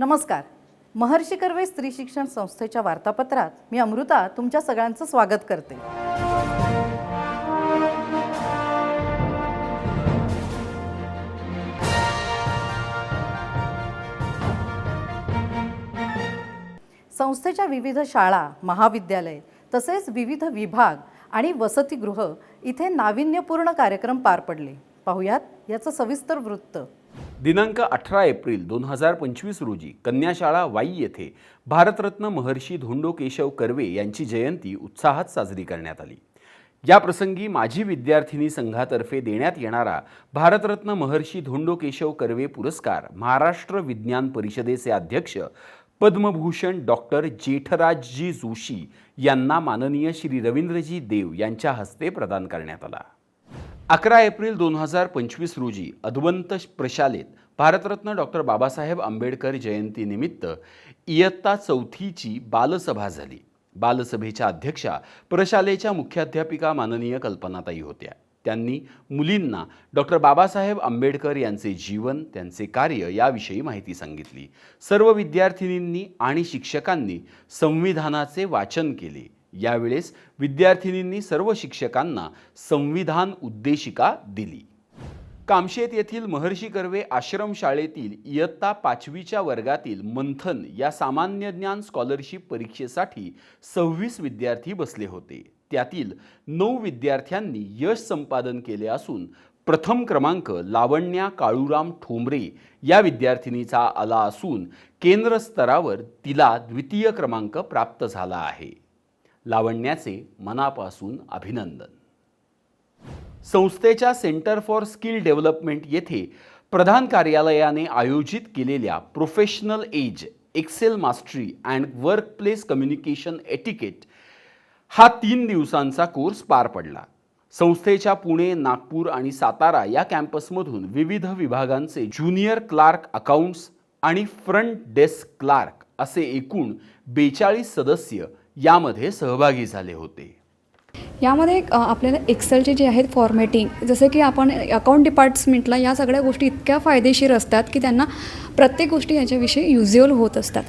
नमस्कार. महर्षी कर्वे स्त्री शिक्षण संस्थेच्या वार्तापत्रात मी अमृता तुमच्या सगळ्यांचं स्वागत करते. संस्थेच्या विविध शाळा महाविद्यालय तसेच विविध विभाग आणि वसतिगृह इथे नाविन्यपूर्ण कार्यक्रम पार पडले. पाहुयात याचं सविस्तर वृत्त. दिनांक अठरा एप्रिल दोन हजार पंचवीस रोजी कन्याशाळा वाई येथे भारतरत्न महर्षी धोंडो केशव कर्वे यांची जयंती उत्साहात साजरी करण्यात आली. या प्रसंगी माजी विद्यार्थिनी संघातर्फे देण्यात येणारा भारतरत्न महर्षी धोंडो केशव कर्वे पुरस्कार महाराष्ट्र विज्ञान परिषदेचे अध्यक्ष पद्मभूषण डॉक्टर जेठराजजी जोशी यांना माननीय श्री रवींद्रजी देव यांच्या हस्ते प्रदान करण्यात आला. अकरा एप्रिल दोन हजार पंचवीस रोजी अद्वंत प्रशालेत भारतरत्न डॉक्टर बाबासाहेब आंबेडकर जयंतीनिमित्त इयत्ता चौथीची बालसभा झाली. बालसभेच्या अध्यक्षा प्रशालेच्या मुख्याध्यापिका माननीय कल्पनाताई होत्या. त्यांनी मुलींना डॉक्टर बाबासाहेब आंबेडकर यांचे जीवन त्यांचे कार्य याविषयी माहिती सांगितली. सर्व विद्यार्थिनींनी आणि शिक्षकांनी संविधानाचे वाचन केले. यावेळेस विद्यार्थिनींनी सर्व शिक्षकांना संविधान उद्देशिका दिली. कामशेत येथील महर्षी कर्वे आश्रमशाळेतील इयत्ता पाचवीच्या वर्गातील मंथन या सामान्य ज्ञान स्कॉलरशिप परीक्षेसाठी सव्वीस विद्यार्थी बसले होते. त्यातील नऊ विद्यार्थ्यांनी यश संपादन केले असून प्रथम क्रमांक लावण्या काळूराम ठोंबरे या विद्यार्थिनीचा आला असून केंद्र स्तरावर तिला द्वितीय क्रमांक प्राप्त झाला आहे. लावण्याचे मनापासून अभिनंदन. संस्थेच्या सेंटर फॉर स्किल डेव्हलपमेंट येथे प्रधान कार्यालयाने आयोजित केलेल्या professional edge excel mastery and workplace communication etiquette हा तीन दिवसांचा कोर्स पार पडला. संस्थेच्या पुणे नागपूर आणि सातारा या कॅम्पसमधून विविध विभागांचे ज्युनियर क्लार्क अकाउंट्स आणि फ्रंट डेस्क क्लार्क असे एकूण बेचाळीस सदस्य यामध्ये सहभागी झाले होते. यामध्ये आपल्याला एक्सेलचे जे आहेत फॉर्मॅटिंग जसं की आपण अकाउंट डिपार्टमेंटला या सगळ्या गोष्टी इतक्या फायदेशीर असतात की त्यांना प्रत्येक गोष्टी याच्याविषयी युज्युअल होत असतात.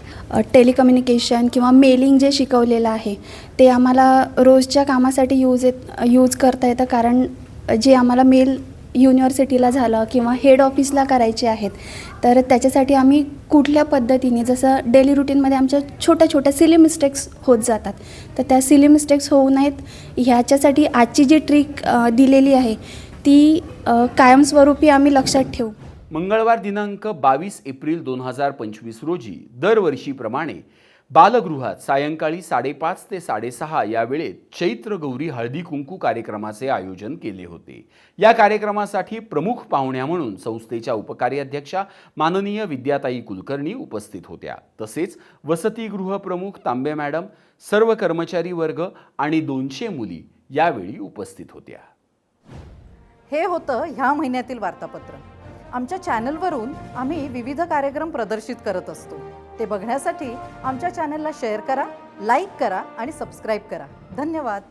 टेलिकम्युनिकेशन किंवा मेलिंग जे शिकवलेलं आहे ते आम्हाला रोजच्या कामासाठी यूज येत यूज करता येतं कारण जे आम्हाला मेल युनिव्हर्सिटीला झालं किंवा हेड ऑफिसला करायचे आहेत तर त्याच्यासाठी आम्ही कुठल्या पद्धतीने जसं डेली रुटीनमध्ये आमच्या छोट्या छोट्या सिली मिस्टेक्स होत जातात तर त्या सिली मिस्टेक्स होऊ नयेत. ह्याच्यासाठी आजची जी ट्रिक दिलेली आहे ती कायमस्वरूपी आम्ही लक्षात ठेवू. मंगळवार दिनांक बावीस एप्रिल दोन हजार पंचवीस रोजी दरवर्षीप्रमाणे बालगृहात सायंकाळी साडेपाच ते साडेसहा या वेळेत चैत्र गौरी हळदी कुंकू कार्यक्रमाचे आयोजन केले होते. या कार्यक्रमासाठी प्रमुख पाहुण्या म्हणून संस्थेच्या उपकार्याध्यक्षा माननीय विद्याताई कुलकर्णी उपस्थित होत्या. तसेच वसतिगृह प्रमुख तांबे मॅडम सर्व कर्मचारी वर्ग आणि दोनशे मुली यावेळी उपस्थित होत्या. हे होतं ह्या महिन्यातील वार्तापत्र. आमच्या चॅनलवरून आम्ही विविध कार्यक्रम प्रदर्शित करत असतो. ते बघण्यासाठी आमच्या चॅनलला शेअर करा लाईक करा आणि सबस्क्राईब करा. धन्यवाद.